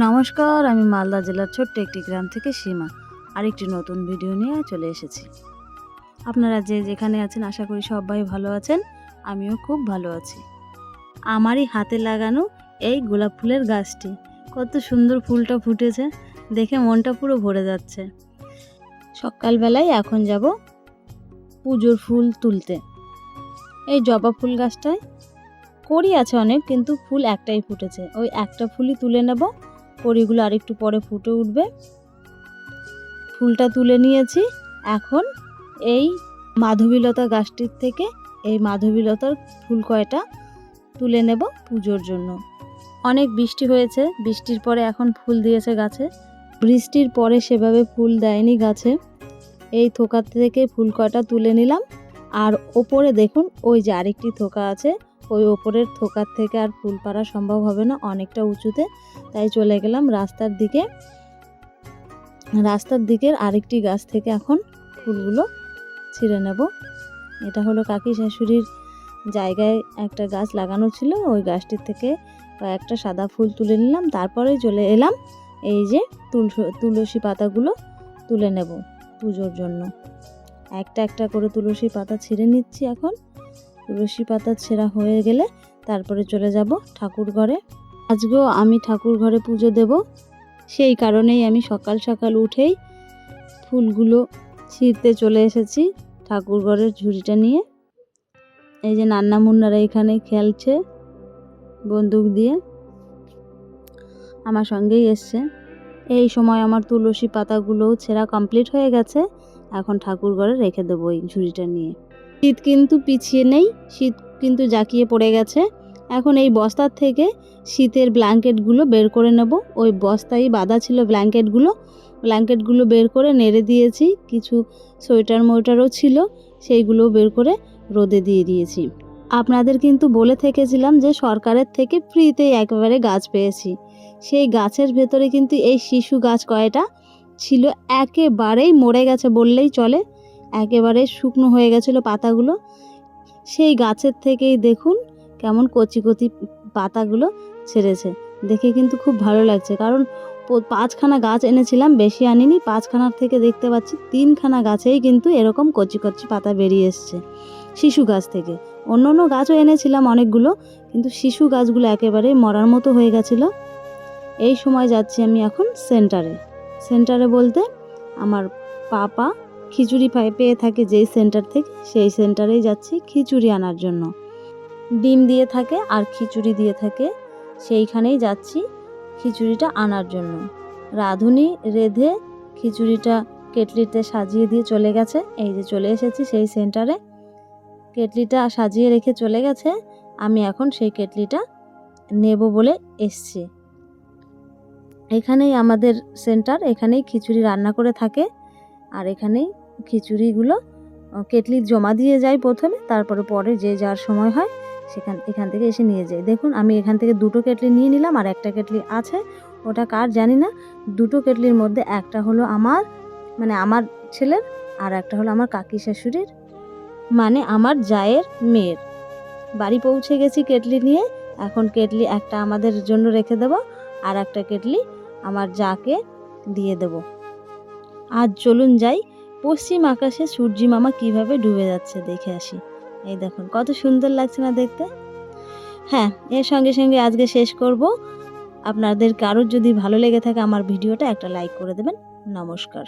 নমস্কার, আমি মালদা জেলার ছোট্ট একটি গ্রাম থেকে সীমা, আরেকটি নতুন ভিডিও নিয়ে চলে এসেছি। আপনারা যে যেখানে আছেন, আশা করি সবাই ভালো আছেন, আমিও খুব ভালো আছি। আমারই হাতে লাগানো এই গোলাপ ফুলের গাছটি, কত সুন্দর ফুলটা ফুটেছে, দেখে মনটা পুরো ভরে যাচ্ছে। সকালবেলায় এখন যাব পুজোর ফুল তুলতে। এই জবা ফুল গাছটায় করি আছে অনেক, কিন্তু ফুল একটাই ফুটেছে। ওই একটা ফুলই তুলে নেব কড়িগুলো আরেকটু পরে ফুটে উঠবে। ফুলটা তুলে নিয়েছি। এখন এই মাধবীলতা গাছটির থেকে এই মাধবীলতার ফুল কয়টা তুলে নেব পুজোর জন্য। অনেক বৃষ্টি হয়েছে। বৃষ্টির পরে এখন ফুল দিয়েছে গাছে। বৃষ্টির পরে সেভাবে ফুল দেয়নি গাছে। এই থোকা থেকে ফুল কয়টা তুলে নিলাম। আর ওপরে দেখুন, ওই যে আরেকটি থোকা আছে। ওই ওপরের থোকার থেকে আর ফুল পাড়া সম্ভব হবে না, অনেকটা উঁচুতে। তাই চলে গেলাম রাস্তার দিকে। রাস্তার দিকের আরেকটি গাছ থেকে এখন ফুলগুলো ছিঁড়ে নেব। এটা হলো কাকি শাশুড়ির জায়গায় একটা গাছ লাগানো ছিল। ওই গাছটির থেকে কয়েকটা সাদা ফুল তুলে নিলাম। তারপরে চলে এলাম এই যে তুলসী তুলসী পাতাগুলো তুলে নেব পুজোর জন্য। একটা একটা করে তুলসী পাতা ছিঁড়ে নিচ্ছি এখন। তুলসী পাতা ছেঁড়া হয়ে গেলে তারপরে চলে যাব ঠাকুর ঘরে। আজকেও আমি ঠাকুর ঘরে পুজো দেব। সেই কারণেই আমি সকাল সকাল উঠেই ফুলগুলো ছিঁড়তে চলে এসেছি ঠাকুর ঘরের ঝুড়িটা নিয়ে। এই যে নান্না মুন্নারা এখানে খেলছে বন্দুক দিয়ে। আমার সঙ্গেই এসছে। এই সময় আমার তুলসী পাতাগুলোও ছেঁড়া কমপ্লিট হয়ে গেছে। এখন ঠাকুর ঘরে রেখে দেবো এই ঝুড়িটা নিয়ে। শীত কিন্তু পিছিয়ে নেই, শীত কিন্তু জাকিয়ে পড়ে গেছে। এখন এই বস্তার থেকে শীতের ব্ল্যাঙ্কেটগুলো বের করে নেব। ওই বস্তায় বাঁধা ছিল ব্ল্যাঙ্কেটগুলো ব্ল্যাঙ্কেটগুলো বের করে নেড়ে দিয়েছি। কিছু সোয়েটার মোয়েটারও ছিল সেইগুলো বের করে রোদে দিয়ে দিয়েছি। আপনাদের কিন্তু বলে থেকেছিলাম যে সরকারের থেকে ফ্রিতেই একেবারে গাছ পেয়েছি। সেই গাছের ভেতরে কিন্তু এই শিশু গাছ কয়টা? ছিল একেবারেই মরে গেছে বললেই চলে। একেবারে শুকনো হয়ে গেছিল পাতাগুলো। সেই গাছের থেকেই দেখুন কেমন কচি কচি পাতাগুলো ছেড়েছে। দেখে কিন্তু খুব ভালো লাগছে। কারণ পাঁচখানা গাছ এনেছিলাম, বেশি আনিনি। পাঁচখানার থেকে দেখতে পাচ্ছি তিনখানা গাছেই কিন্তু এরকম কচি কচি পাতা বেরিয়ে এসছে শিশু গাছ থেকে। অন্য অন্য গাছও এনেছিলাম অনেকগুলো, কিন্তু শিশু গাছগুলো একেবারে মরার মতো হয়ে গেছিল। এই সময় যাচ্ছি আমি এখন সেন্টারে। সেন্টারে বলতে আমার পাপা খিচুড়ি পাই, পেয়ে থাকে যেই সেন্টার থেকে, সেই সেন্টারেই যাচ্ছি খিচুড়ি আনার জন্য। ডিম দিয়ে থাকে আর খিচুড়ি দিয়ে থাকে, সেইখানেই যাচ্ছি খিচুড়িটা আনার জন্য। রাঁধুনি রেধে খিচুড়িটা কেটলিতে সাজিয়ে দিয়ে চলে গেছে, এই যে চলে এসেছি সেই সেন্টারে। কেটলিটা সাজিয়ে রেখে চলে গেছে, আমি এখন সেই কেটলিটা নেব বলে এসছি। এখানেই আমাদের সেন্টার এখানেই খিচুড়ি রান্না করে থাকে। আর এখানেই খিচুড়িগুলো কেটলি জমা দিয়ে যায় প্রথমে, তারপরে পরে যে যার সময় হয় সেখান, এখান থেকে এসে নিয়ে যায়। দেখুন, আমি এখান থেকে দুটো কেটলি নিয়ে নিলাম, আর একটা কেটলি আছে। ওটা কার জানি না। দুটো কেটলির মধ্যে একটা হলো আমার মানে আমার ছেলের, আর একটা হলো আমার কাকি শাশুড়ির মানে আমার জায়ের মেয়ের। বাড়ি পৌঁছে গেছি কেটলি নিয়ে। এখন কেটলি একটা আমাদের জন্য রেখে দেবো, আর একটা কেটলি আমার যাকে দিয়ে দেব। আজ চলুন যাই, পশ্চিম আকাশে সূর্যি মামা কীভাবে ডুবে যাচ্ছে দেখে আসি। এই দেখুন, কত সুন্দর লাগছে না দেখতে। হ্যাঁ এর সঙ্গে সঙ্গে আজকে শেষ করব। আপনাদের কারোর যদি ভালো লেগে থাকে আমার ভিডিওটা একটা লাইক করে দেবেন। নমস্কার।